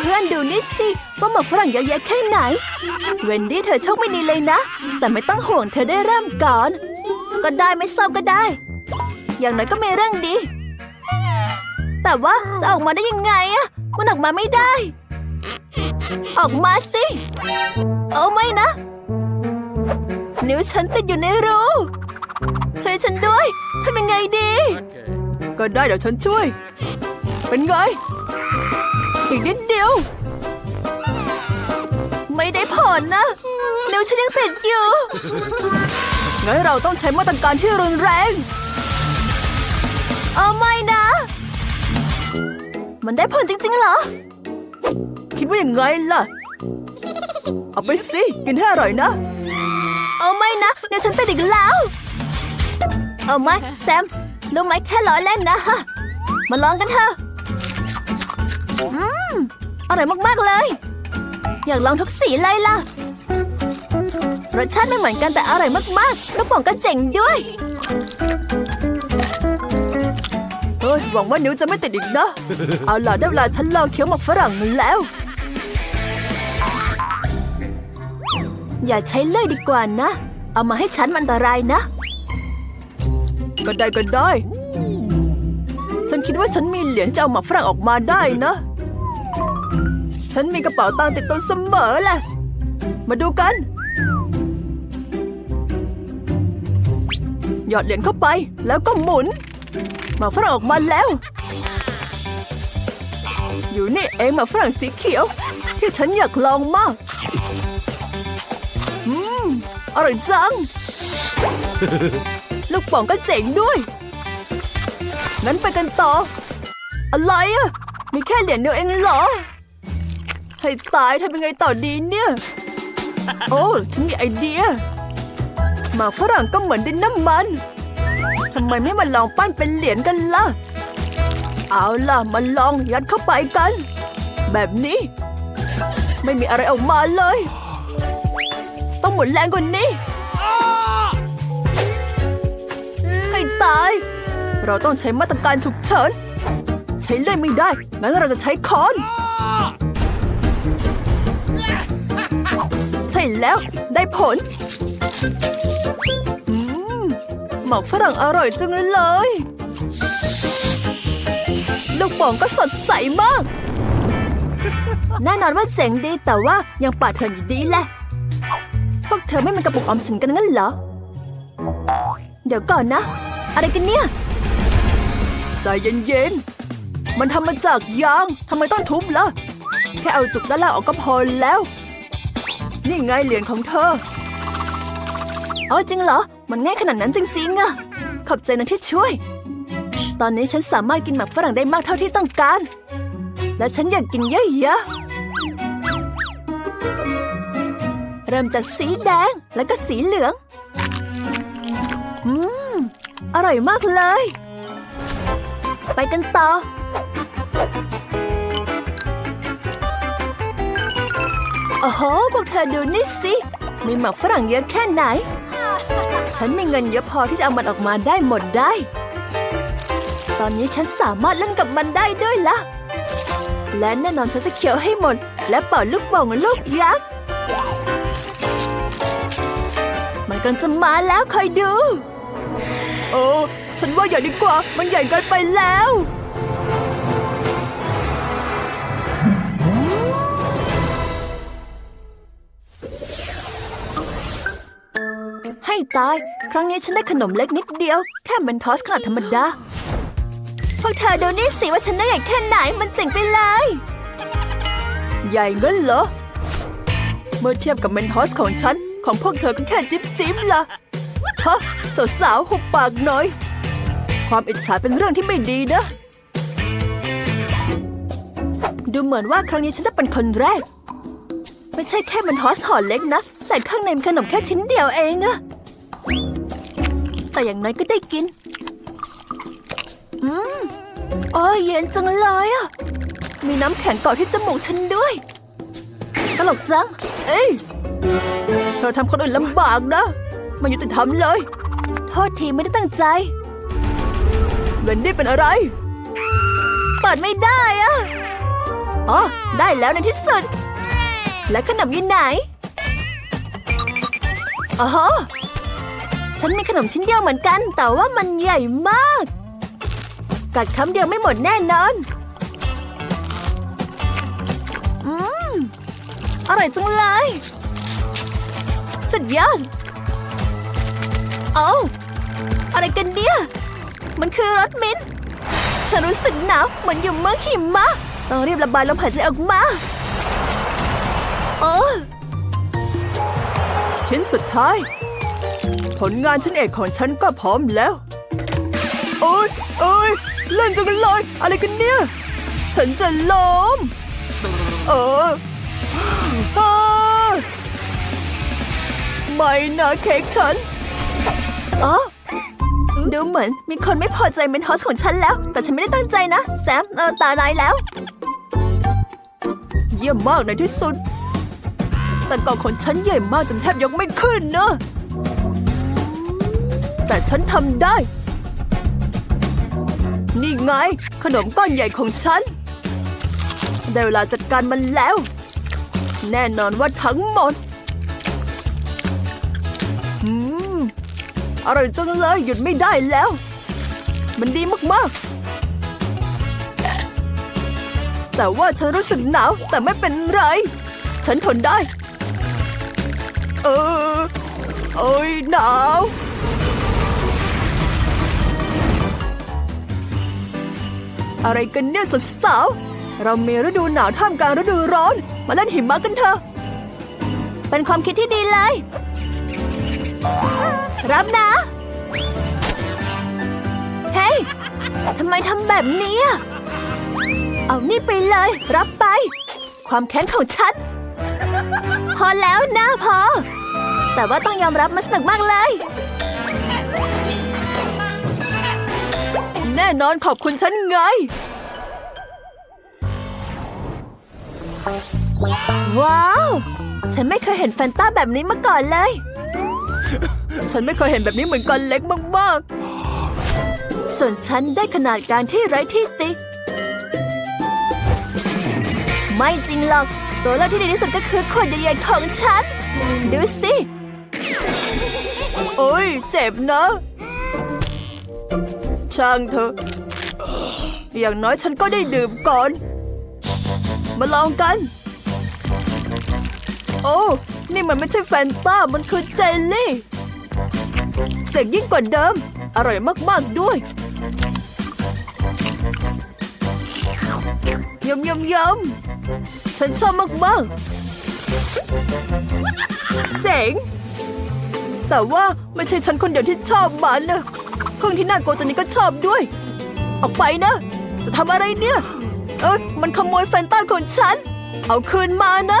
เพื่อนๆดูนี่สิว่าหมากฝรั่งเยอะแยะแค่ไหน เวนดี้เธอโชคไม่ดีเลยนะ แต่ไม่ต้องห่วงเธอได้เริ่มก่อน ก็ได้ไม่เศร้าก็ได้ อย่างน้อยก็มีเรื่องดี แต่ว่าจะออกมาได้ยังไงอะมันออกมาไม่ได้ ออกมาสิเอาไม่นะ นิ้วฉันติดอยู่ในรูช่วยฉันด้วยทำยังไงดี ก็ได้เดี๋ยวฉันช่วย เป็นไง อีกนิดเดียว ไม่ได้ผลนะนิ้วฉันยังติดอยู่งั้นเราต้องใช้มาตรการที่รุนแรงเอาไม่นะ มันได้ผลจริงๆเหรอ คิดว่าอย่างไงล่ะ เอาไปสิ กินให้อร่อยนะ เอาไม่นะเดี๋ยวฉันติดอีกแล้ว เอาไหมแซมรู้ไหมแค่ล้อเล่นนะฮะ มาลองกันเถอะ อืมอร่อยมากๆเลย อยากลองทุกสีเลยล่ะ รสชาติไม่เหมือนกันแต่อร่อยมากๆลูกโป่องก็เจ๋งด้วยเฮ้ยหวังว่านิ้วจะไม่ติดอีกนะ เอาล่ะได้เวลาฉันลองเคี้ยวหมกฝรั่งแล้ว อย่าใช้เลื่อยดีกว่านะ เอามาให้ฉันมันอันตรายนะ ก็ได้ก็ได้ ฉันคิดว่าฉันมีเหรียญจะเอาหมากฝรั่งออกมาได้นะ ฉันมีกระเป๋าตังค์ติดตัวเสมอแหละ มาดูกัน หยอดเหรียญเข้าไปแล้วก็หมุน มาฝรั่งออกมาแล้ว อยู่นี่เองมาฝรั่งสีเขียว ที่ฉันอยากลองมาก อืม อร่อยจัง ลูกป่องก็เจ๋งด้วย งั้นไปกันต่อ อะไรอะมีแค่เหรียญเดียวเองเหรอ ให้ตายทำยังไงต่อดีเนี่ย โอ้ฉันมีไอเดียหมากฝรั่งก็เหมือนดินน้ำมันทำไมไม่มาลองปั้นเป็นเหรียญกันล่ะ เอาล่ะมาลองยัดเข้าไปกัน แบบนี้ ไม่มีอะไรออกมาเลย ต้องหมุนแรงกว่านี้ ให้ตาย เราต้องใช้มาตรการฉุกเฉิน ใช้เลื่อยไม่ได้ งั้นเราจะใช้ค้อน ช่แล้ว ได้ผลหมอกฝรั่งอร่อยจังเลย ลูกโป่องก็สดใสมาก แน่นอนว่าเจ๋งดีแต่ว่ายังปาดเถื่อนอยู่ดีแหละ พวกเธอไม่มันกระปุกออมสินกันงั้นเหรอ เดี๋ยวก่อนนะ อะไรกันเนี่ย ใจเย็นๆ มันทำมาจากยางทำไมต้องทุบล่ะ แค่เอาจุกด้านล่างออกก็พอแล้ว นี่ไงเหรียญของเธออ๋อจริงเหรอ มันง่ายขนาดนั้นจริงๆอะขอบใจนะที่ช่วย ตอนนี้ฉันสามารถกินหมากฝรั่งได้มากเท่าที่ต้องการ และฉันอยากกินเยอะๆ เริ่มจากสีแดงแล้วก็สีเหลือง อืม อร่อยมากเลย ไปกันต่อ โอ้โหพวกเธอดูนี่สิมีหมากฝรั่งเยอะแค่ไหน ฉันมีเงินเยอะพอที่จะเอามันออกมาได้หมดได้ ตอนนี้ฉันสามารถเล่นกับมันได้ด้วยละและแน่นอนฉันจะเคี้ยวให้หมด และเป่าลูกโป่งลูกยักษ์มันกำลังจะมาแล้วคอยดู โอ้ ฉันว่าใหญ่ดีกว่า มันใหญ่เกินไปแล้ว ตาย ครั้งนี้ฉันได้ขนมเล็กนิดเดียว แค่เป็นทอสขนาดธรรมดา พวกเธอดูนี่สิว่าฉันได้ใหญ่แค่ไหน มันเจ๋งไปเลย ใหญ่เงินเหรอ เมื่อเทียบกับเมนทอสของฉัน ของพวกเธอก็แค่จิ๊บจิ๊บล่ะฮะสาวๆหุบปากหน่อย ความอิจฉาเป็นเรื่องที่ไม่ดีนะ ดูเหมือนว่าครั้งนี้ฉันจะเป็นคนแรก ไม่ใช่แค่มันทอสห่อเล็กนะ แต่ข้างในมีขนมแค่ชิ้นเดียวเองอะ แต่อย่างน้อยก็ได้กิน อืมโอ้ยเย็นจังเลยอะ มีน้ำแข็งเกาะที่จมูกฉันด้วย ตลกจัง เอ้ยเราทำคนอื่นลำบากนะไมันยุติธรรมเลย โทษทีไม่ได้ตั้งใจเวนดี้เป็นอะไร เปิดไม่ได้อะอ๋อ ได้แล้วในที่สุด และขนมอยู่ไหนอ๋อ ฉันมีขนมชิ้นเดียวเหมือนกัน แต่ว่ามันใหญ่มาก กัดคำเดียวไม่หมดแน่นอน อืม อร่อยจังเลย สุดยอด เอาอะไรกันเนี่ย มันคือรสมิ้นท์ฉันรู้สึกหนาวเหมือนอยู่เมืองหิมะ ต้องรีบระบายลมหายใจออกมาเออชิ้นสุดท้าย ผลงานชิ้นเอกของฉันก็พร้อมแล้ว โอ๊ยโอ๊ยเล่นจังเลยอะไรกันเนี่ย ฉันจะล้มเออเออไม่นะเค้กฉันอ๋อดูเหมือนมีคนไม่พอใจเมนทอสของฉันแล้ว แต่ฉันไม่ได้ตั้งใจนะ แซมเออตานายแล้ว เยี่ยมมากในที่สุด แต่กล่องของฉันใหญ่มากจนแทบยกไม่ขึ้นเนอะ แต่ฉันทำได้ นี่ไง ขนมก้อนใหญ่ของฉัน ได้เวลาจัดการมันแล้ว แน่นอนว่าทั้งหมด อืม อร่อยจังเลย หยุดไม่ได้แล้ว มันดีมาก ๆ แต่ว่าฉันรู้สึกหนาว แต่ไม่เป็นไร ฉันทนได้ เออโอ้ยหนาว อะไรกันเนี่ยสาวๆเรามีฤดูหนาวท่ามกลางฤดูร้อน มาเล่นหิมะกันเถอะ เป็นความคิดที่ดีเลย รับนะ เฮ้ยทำไมทำแบบนี้อะเอานี่ไปเลย รับไป ความแค้นของฉัน พอแล้วนะพอ แต่ว่าต้องยอมรับมันสนุกมากเลย แน่นอนขอบคุณฉันไง ว้าว ฉันไม่เคยเห็นแฟนต้าแบบนี้มาก่อนเลย ฉันไม่เคยเห็นแบบนี้เหมือนกันเล็กมากๆ ส่วนฉันได้ขนาดกลารที่ไร้ที่ติ ไม่จริงหรอก ตัวเลือกที่ดีที่สุดก็คือขวดใหญ่ๆของฉัน ดูสิ โอ้ยเจ็บเนะ ช่างเถอะ อย่างน้อยฉันก็ได้ดื่มก่อน มาลองกัน โอ้ นี่มันไม่ใช่แฟนต้า มันคือเจลลี่ เจ๋งยิ่งกว่าเดิม อร่อยมาก ๆ ด้วยยำยำยำฉันชอบมาก ๆ เจ๋ง แต่ว่าไม่ใช่ฉันคนเดียวที่ชอบมันนะ พึ่องที่น่ากลัวตัวนี้ก็ชอบด้วย ออกไปนะ จะทำอะไรเนี่ย เอ้ยมันขโมยแฟนต้าของฉัน เอาคืนมานะ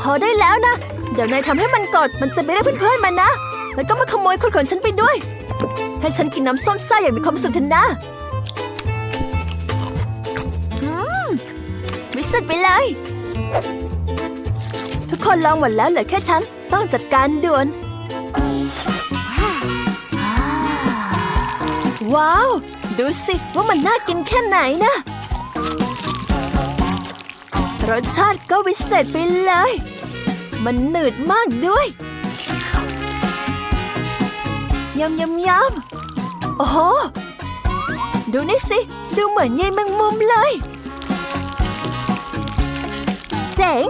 พอได้แล้วนะ เดี๋ยวนายทำให้มันกดมันจะไม่ได้เพื่อนๆมันนะ แล้วก็มาขโมยคนของฉันไปด้วย ให้ฉันกินน้ำส้มซ่าอย่างมีความสุขเถอะนะอืมวิสุดไปเลย ทุกคนลองหมดแล้วเหลือแค่ฉันต้องจัดการด่วน ว้าว ดูสิว่ามันน่ากินแค่ไหนนะ รสชาติก็วิเศษไปเลย มันหนืดมากด้วยยำยำยำโอ้โห ดูนี่สิ ดูเหมือนยายแมงมุมเลย เจ๋ง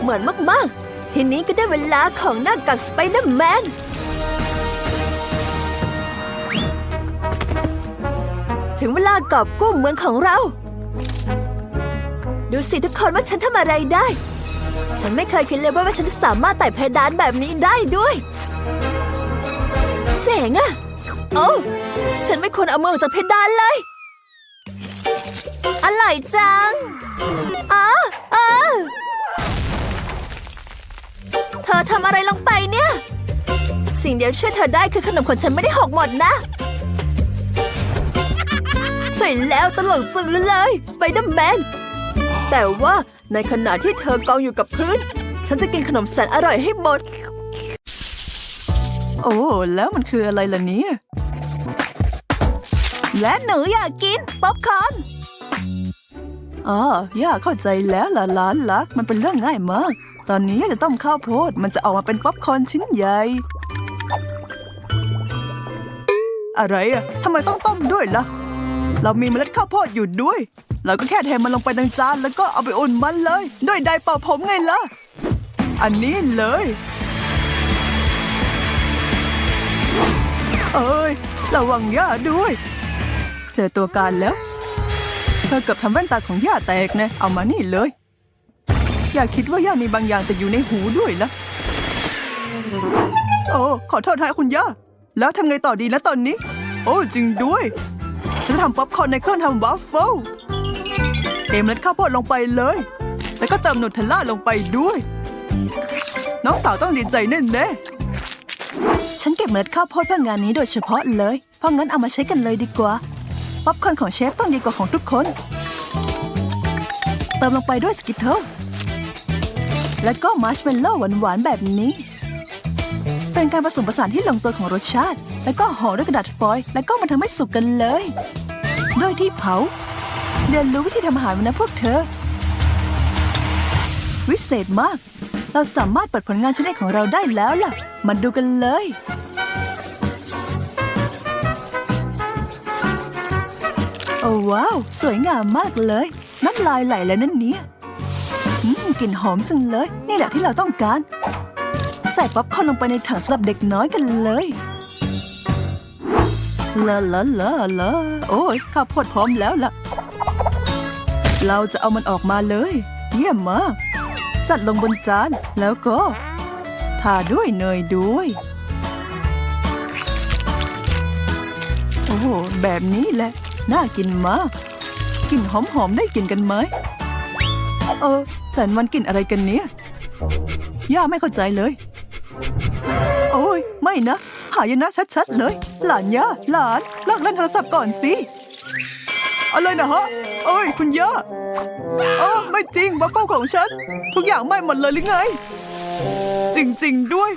เหมือนมาก ๆ ทีนี้ก็ได้เวลาของหน้ากากสไปเดอร์แมน ถึงเวลากอบกู้เมืองของเรา ดูสิทุกคนว่าฉันทำอะไรได้ ฉันไม่เคยคิดเลยว่าฉันจะสามารถไต่เพดานแบบนี้ได้ด้วย เจ๋งอะโอ้ฉันไม่ควรเอามือออกจากเพดานเลย อร่อยจังอ๋ออ๋อเธอทำอะไรลงไปเนี่ย สิ่งเดียวช่วยเธอได้คือขนมของฉันไม่ได้หกหมดนะ ใช่แล้วตลกจังเลยสไปเดอร์แมน แต่ว่าในขณะที่เธอกองอยู่กับพื้น ฉันจะกินขนมแสนอร่อยให้หมด โอ้ แล้วมันคืออะไรล่ะเนี่ย และหนูอยากกิน ป๊อปคอร์นอ๋อย่าเข้าใจแล้วล่ะหลานรัก มันเป็นเรื่องง่ายมาก ตอนนี้จะต้มข้าวโพด มันจะออกมาเป็นป๊อปคอร์นชิ้นใหญ่ อะไรอะทำไมต้องต้มด้วยล่ะ เรามีเมล็ดข้าวโพดอยู่ด้วย เราก็แค่เทมันลงไปในจานแล้วก็เอาไปอุ่นมันเลย ด้วยไดเป่าผมไงล่ะ อันนี้เลย เอ้ย ระวังย่าด้วย เจอตัวการแล้ว เธอเกือบทำแว่นตาของย่าแตกนะ เอามานี่เลย อย่าคิดว่าย่ามีบางอย่างแต่อยู่ในหูด้วยละโอ้ ขอโทษฮะคุณย่า แล้วทำไงต่อดีนะตอนนี้ โอ้ จริงด้วย ฉันจะทำป๊อปคอร์นในเครื่องทำวัฟเฟิลเทเมล็ดข้าวโพดลงไปเลย แล้วก็เติมนูเทลล่าลงไปด้วย น้องสาวต้องดีใจแน่ๆฉันเก็บเมล็ดข้าวโพดเพื่องานนี้โดยเฉพาะเลย เพราะงั้นเอามาใช้กันเลยดีกว่า ป๊อปคอร์นของเชฟต้องดีกว่าของทุกคน เติมลงไปด้วยสกิทเทิลแล้วก็มาร์ชเมลโล่หวานๆแบบนี้ เป็นการผสมผสานที่ลงตัวของรสชาติ แล้วก็ห่อด้วยกระดาษฟอยล์แล้วก็มาทำให้สุกกันเลย โดยที่เผาเรียนรู้วิธีทำอาหารมานะพวกเธอ วิเศษมาก เราสามารถเปิดผลงานชิ้นเอกของเราได้แล้วล่ะ มาดูกันเลย โอ้ว้าว สวยงามมากเลย น้ำลายไหลแล้วนั่นเนี่ยอืมกลิ่นหอมจังเลย นี่แหละที่เราต้องการ ส่ป๊อปคอร์นลงไปในถังสำหรับเด็กน้อยกันเลยลาลาลาลาโอ้ยข้าวโพดพร้อมแล้วล่ะ เราจะเอามันออกมาเลย เยี่ยมมากจัดลงบนจานแล้วก็ทาด้วยเนยด้วย โอ้โหแบบนี้แหละ น่ากินมากกลิ่นหอมๆได้กินกันไหมเออแต่มันกลิ่นอะไรกันเนี่ยย่าไม่เข้าใจเลย โอ้ย ไม่นะ หายนะชัดๆเลย หลานย่าหลานเลิกเล่นโทรศัพท์ก่อนสิ อะไรนะฮะโอ้ย คุณย่าเออไม่จริงบัฟเฟิลของฉัน ทุกอย่างไหม้หมดเลยหรือไง จริง ๆ ด้วย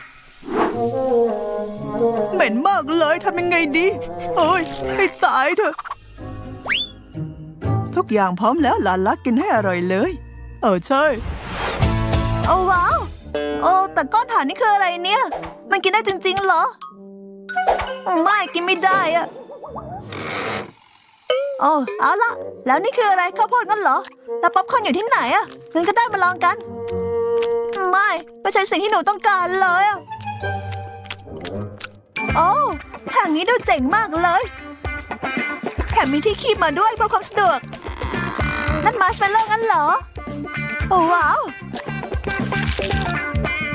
เหม็นมากเลยทำยังไงดีโอ้ย ให้ตายเถอะ ทุกอย่างพร้อมแล้วหลานลักกินให้อร่อยเลย เออใช่ โอ้ว้าว โอ้แต่ก้อนฐานนี่คืออะไรเนี่ย มันกินได้จริง ๆ เหรอ ไม่กินไม่ได้อะโอ้เอาละแล้วนี่คืออะไรข้าวโพดงั้นเหรอ แล้วป๊อปคอร์นอยู่ที่ไหนอะงั้นก็ได้มาลองกัน ไม่ไม่ใช่สิ่งที่หนูต้องการเลยอะโอ้ทางนี้ดูเจ๋งมากเลยแถมมีที่คีบมาด้วยเพื่อความสะดวก นั่นมาร์ชเมลโล่งั้นเหรอ โอ้ว้าว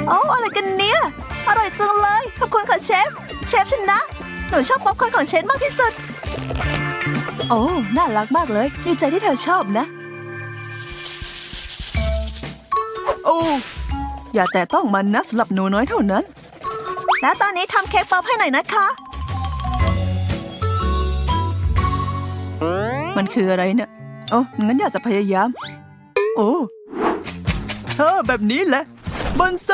โอ้อะไรกันเนี่ยอร่อยจังเลย ขอบคุณค่ะเชฟ เชฟชนะ หนูชอบป๊อปคอร์นของเชฟมากที่สุด โอ้ น่ารักมากเลยดีใจที่เธอชอบนะ โอ้ อย่าแต่ต้องมันนะสำหรับหนูน้อยเท่านั้น แล้วตอนนี้ทำเค้กป๊อปให้หน่อยนะคะ มันคืออะไรเนี่ยโอ้งั้นอยากจะพยายาม โอ้เธอแบบนี้แหละ บอนไซ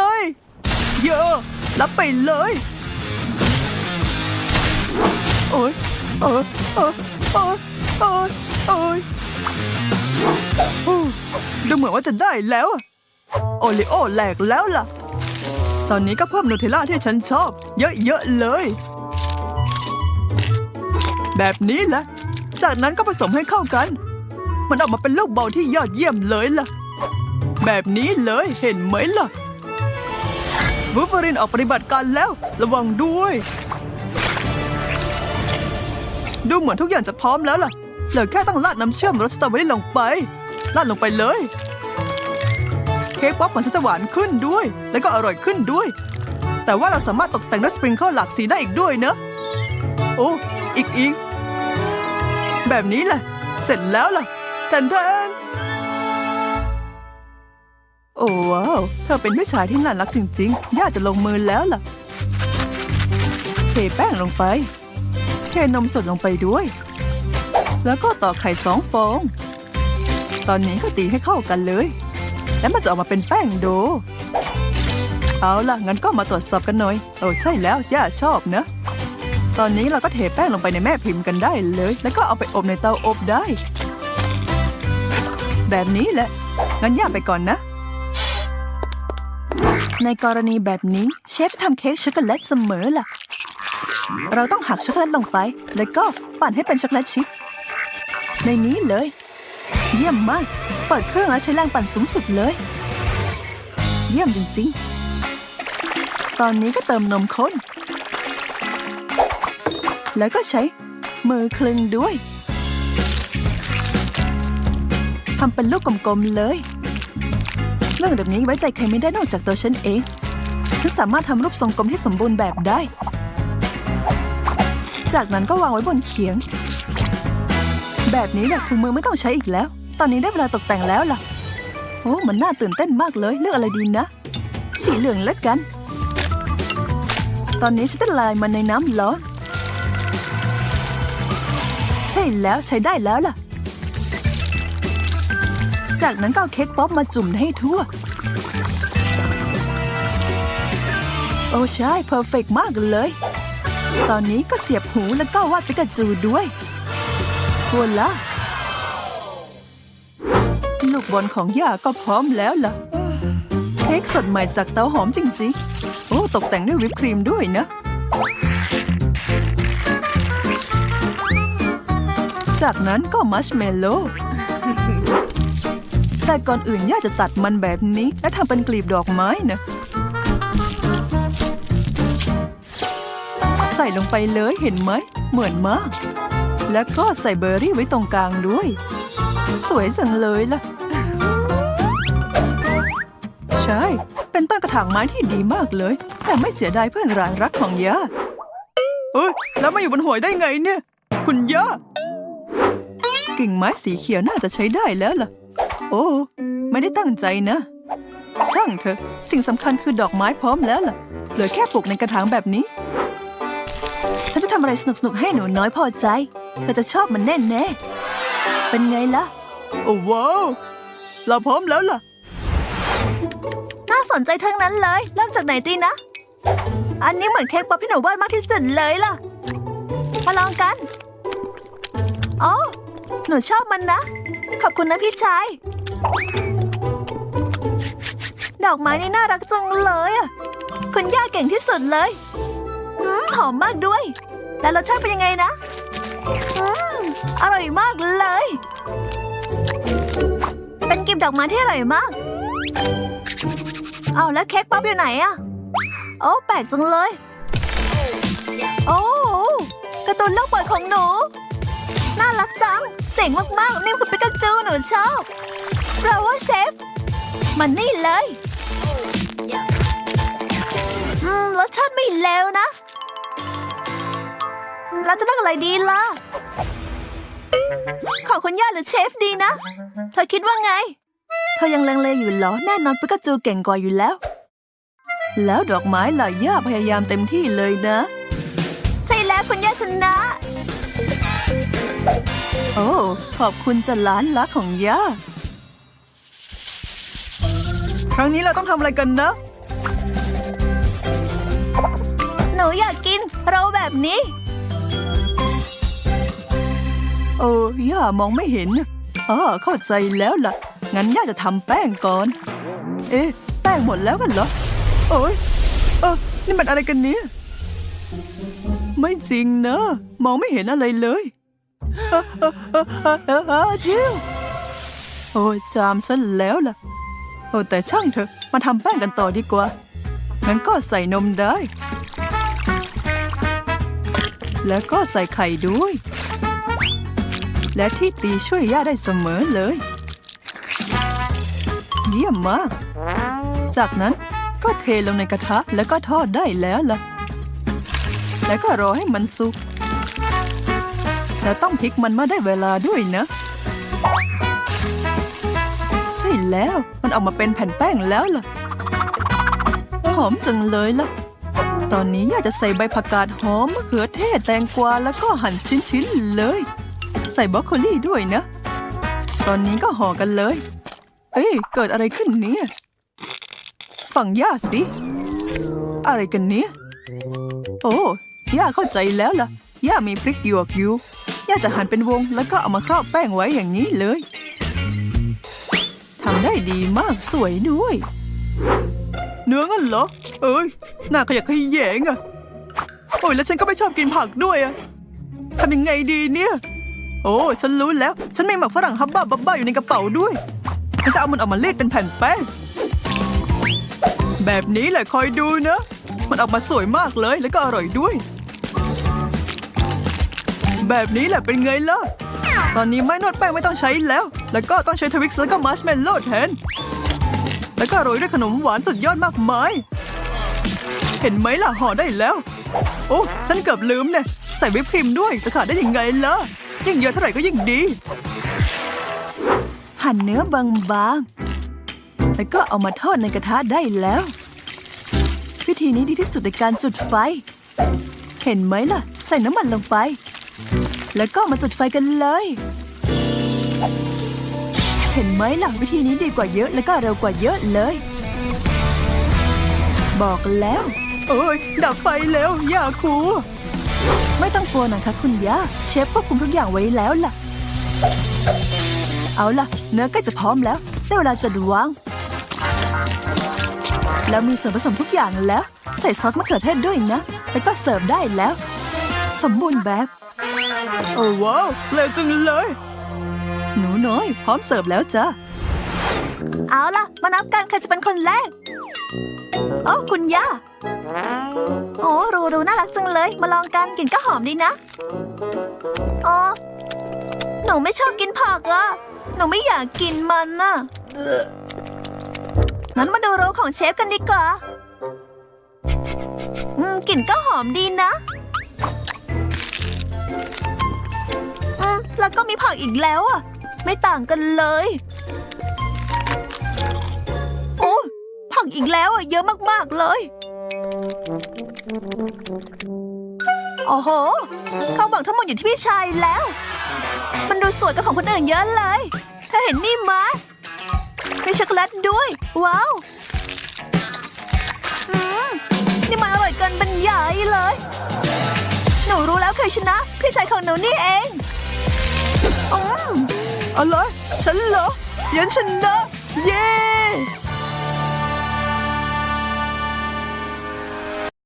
เยอะรับไปเลย โอ้ยโอ้ยโอ้ยโอ้ยโอ้ยโอ้ยดูเหมือนว่าจะได้แล้วอะโอริโอแหลกแล้วล่ะ ตอนนี้ก็เพิ่มนูเทลล่าที่ฉันชอบ เยอะๆเลย แบบนี้แหละ จากนั้นก็ผสมให้เข้ากัน มันออกมาเป็นลูกบอลที่ยอดเยี่ยมเลยล่ะ แบบนี้เลยเห็นไหมล่ะ วูฟเฟอรินออกปฏิบัติการแล้ว ระวังด้วย ดูเหมือนทุกอย่างจะพร้อมแล้วล่ะ เหลือแค่ต้องราดน้ำเชื่อมรสสตรอเบอรี่ลงไปราดลงไปเลย เค้กป๊อปของฉันจะหวานขึ้นด้วย แล้วก็อร่อยขึ้นด้วย แต่ว่าเราสามารถตกแต่งด้วยสปริงเกิลหลากสีได้อีกด้วยเนอะโอ้อีกอีก แบบนี้แหละ เสร็จแล้วล่ะแทนแทน โอ้ว้าวเธอเป็นผู้ชายที่น่ารักจริงๆ ย่าจะลงมือแล้วล่ะ เทแป้งลงไป เทนมสดลงไปด้วย แล้วก็ต่อกไข่สองฟอง ตอนนี้ก็ตีให้เข้ากันเลย แล้วมันจะออกมาเป็นแป้งโด เอาล่ะ งั้นก็มาตรวจสอบกันหน่อย โอ้ใช่แล้ว ย่าชอบนะ ตอนนี้เราก็เทแป้งลงไปในแม่พิมพ์กันได้เลย แล้วก็เอาไปอบในเตาอบได้ แบบนี้แหละ งั้นย่าไปก่อนนะ ในกรณีแบบนี้เชฟทำเค้กช็อกโกแลตเสมอล่ะ เราต้องหักช็อกโกแลตลงไป แล้วก็ปั่นให้เป็นช็อกโกแลตชิพในนี้เลย เยี่ยมมาก เปิดเครื่องแล้วใช้แรงปั่นสูงสุดเลย เยี่ยมจริงๆ ตอนนี้ก็เติมนมข้น แล้วก็ใช้มือคลึงด้วยทำเป็นลูกกลมๆเลย รื่องแบบนี้ไว้ใจใครไม่ได้นอกจากตัวฉันเอง ฉันสามารถทำรูปทรงกลมที่สมบูรณ์แบบได้ จากนั้นก็วางไว้บนเขียง แบบนี้แหละถุงมือไม่ต้องใช้อีกแล้ว ตอนนี้ได้เวลาตกแต่งแล้วล่ะ โอ้มันน่าตื่นเต้นมากเลย เลือกอะไรดีนะ สีเหลืองแล้วกัน ตอนนี้ฉันจะละลายมันในน้ำร้อน ใช่แล้วใช้ได้แล้วล่ะ จากนั้นก็เอาเค้กป๊อปมาจุ่มให้ทั่ว โอ้ใช่เพอร์เฟกมากเลย ตอนนี้ก็เสียบหูแล้วก็วาดปิกาจูด้วยทัวละลูกบอลของย่าก็พร้อมแล้วล่ะ เค้กสดใหม่จากเตาหอมจริงๆ โอ้ ตกแต่งด้วยวิปครีมด้วยนะ จากนั้นก็มัชเมลโล่ แต่ก่อนอื่นย่าจะตัดมันแบบนี้ และทำเป็นกลีบดอกไม้นะ ใส่ลงไปเลยเห็นไหม เหมือนมาก แล้วก็ใส่เบอร์รี่ไว้ตรงกลางด้วย สวยจังเลยล่ะ ใช่ เป็นต้นกระถางไม้ที่ดีมากเลย แต่ไม่เสียดายเพื่อนรานรักของย่าเอ้ยแล้วมาอยู่บนหอยได้ไงเนี่ย คุณย่ากิ่งไม้สีเขียวน่าจะใช้ได้แล้วล่ะ โอ้ ไม่ได้ตั้งใจนะ ช่างเถอะ สิ่งสำคัญคือดอกไม้พร้อมแล้วล่ะ เหลือแค่ปลูกในกระถางแบบนี้ ฉันจะทำอะไรสนุกๆให้หนูน้อยพอใจ เธอจะชอบมันแน่ๆเป็นไงล่ะ โอ้ว้าวเราพร้อมแล้วล่ะ น่าสนใจทั้งนั้นเลย เริ่มจากไหนดีนะ อันนี้เหมือนเค้กป๊อปที่หนูวาดมากที่สุดเลยล่ะ มาลองกัน อ๋อ หนูชอบมันนะ ขอบคุณนะพี่ชาย ดอกไม้นี่น่ารักจังเลยอะคุณย่าเก่งที่สุดเลยอืมหอมมากด้วย แล้วรสชาติเป็นยังไงนะอืมอร่อยมากเลย เป็นกิมดอกไม้ที่อร่อยมาก เอาแล้วเค้กป๊อปอยู่ไหนอะโอ้แปลกจังเลย โอ้กร์ตูนเรื่องโปรดของหนู น่ารักจัง เจ๋งมากๆ นี่คือปิกาจูหนูชอบ เราว่าเชฟ มันนี่เลยอืมรสชาติไม่เลวนะ เราจะเลือกอะไรดีล่ะ ขอคุณย่าหรือเชฟดีนะ เธอคิดว่าไง เธอยังลังเลอยู่เหรอ แน่นอนปิกาจูเก่งกว่าอยู่แล้ว แล้วดอกไม้ล่ะย่าพยายามเต็มที่เลยนะ ใช่แล้วคุณย่าชนะ โอ้ ขอบคุณจะล้านรักของย่า ครั้งนี้เราต้องทำอะไรกันนะ หนูอยากกินโรลแบบนี้โอ้ย่ามองไม่เห็นอ๋อเข้าใจแล้วล่ะ งั้นย่าจะทำแป้งก่อน เอ๊ะ แป้งหมดแล้วกันเหรอ โอ้ยเออนี่มันอะไรกันเนี่ย ไม่จริงนะ มองไม่เห็นอะไรเลยเออเออเออเออเออเออจิวโอ้ยจามซะแล้วล่ะ โอ้แต่ช่างเถอะ มาทำแป้งกันต่อดีกว่า งั้นก็ใส่นมได้ แล้วก็ใส่ไข่ด้วย และที่ตีช่วยย่าได้เสมอเลย เยี่ยมมาก จากนั้นก็เทลงในกระทะแล้วก็ทอดได้แล้วล่ะ แล้วก็รอให้มันสุก แล้วต้องพลิกมันมาได้เวลาด้วยนะ แล้ว มันออกมาเป็นแผ่นแป้งแล้วล่ะ หอมจังเลยล่ะ ตอนนี้อยากจะใส่ใบผักกาดหอมมะเขือเทศแตงกวาแล้วก็หั่นชิ้นๆเลย ใส่บรอกโคลีด้วยนะ ตอนนี้ก็ห่อกันเลย เอ้ยเกิดอะไรขึ้นเนี่ยฝั่งย่าสิ อะไรกันเนี่ยโอ้ย่าเข้าใจแล้วล่ะ ย่ามีพริกหยวกอยู่ ย่าจะหั่นเป็นวงแล้วก็เอามาครอบแป้งไว้อย่างนี้เลยำได้ดีมากสวยด้วย เนื้องั้นเหรอ เอ้ยหน้าขยะแขยแยงอะโอ้ยแล้วฉันก็ไม่ชอบกินผักด้วยอะทำยังไงดีเนี่ย โอ้ ฉันรู้แล้ว ฉันมีหมักฝรั่งฮับบ้าบับบ้าอยู่ในกระเป๋าด้วย ฉันจะเอามันออกมารีดเป็นแผ่นแป้ง แบบนี้แหละคอยดูนะ มันออกมาสวยมากเลยแล้วก็อร่อยด้วย แบบนี้แหละเป็นไงล่ะ ตอนนี้ไม้นวดแป้งไม่ต้องใช้แล้ว แล้วก็ต้องใช้ทวิกซ์แล้วก็มาร์ชเมลโล่แทน แล้วก็โรยด้วยขนมหวานสุดยอดมากมาย เห็นไหมล่ะห่อได้แล้ว โอ้ ฉันเกือบลืมเนี่ย ใส่วิปครีมด้วยจะขาดได้ยังไงล่ะ ยิ่งเยอะเท่าไหร่ก็ยิ่งดี หั่นเนื้อบางๆ แล้วก็เอามาทอดในกระทะได้แล้ว วิธีนี้ดีที่สุดในการจุดไฟ เห็นไหมล่ะ ใส่น้ำมันลงไป แล้วก็มาจุดไฟกันเลย เห็นไหมล่ะวิธีนี้ดีกว่าเยอะแล้วก็เร็วกว่าเยอะเลย บอกแล้ว โอ้ยดับไฟแล้วอย่ากลัวไม่ต้องกลัวนะคะคุณย่าเชฟควบคุมทุกอย่างไว้แล้วล่ะ เอาล่ะ เนื้อใกล้จะพร้อมแล้ว ได้เวลาจัดวาง แล้วมีส่วนผสมทุกอย่างแล้ว ใส่ซอสมะเขือเทศด้วยนะ แล้วก็เสิร์ฟได้แล้ว สมบูรณ์แบบ โอ้ว้าวเร็วจังเลย หนูน้อย พร้อมเสิร์ฟแล้วจ้ะ เอาล่ะ มานับกันใครจะเป็นคนแรก โอ้คุณย่า โอ้รูรูน่ารักจังเลย มาลองกันกลิ่นก็หอมดีนะอ๋อหนูไม่ชอบกินผักอะหนูไม่อยากกินมันน่ะงั้นมาดูโรของเชฟกันดีกว่า อืมกลิ่นก็หอมดีนะ แล้วก็มีผักอีกแล้วอะ ไม่ต่างกันเลย โอ้ผักอีกแล้วอะ เยอะมากๆเลย โอ้โหเขาบอกทั้งหมดอยู่ที่พี่ชายแล้ว มันดูสวยกว่าของคนอื่นเยอะเลยเธอเห็นนี่ไหมมีช็อกโกแลตด้วย ว้าวอืมนี่มันอร่อยเกินบรรยายเลย หนูรู้แล้วใครชนะ พี่ชายของหนูนี่เอง อืมอะไรฉันเหรอยันชนะเย้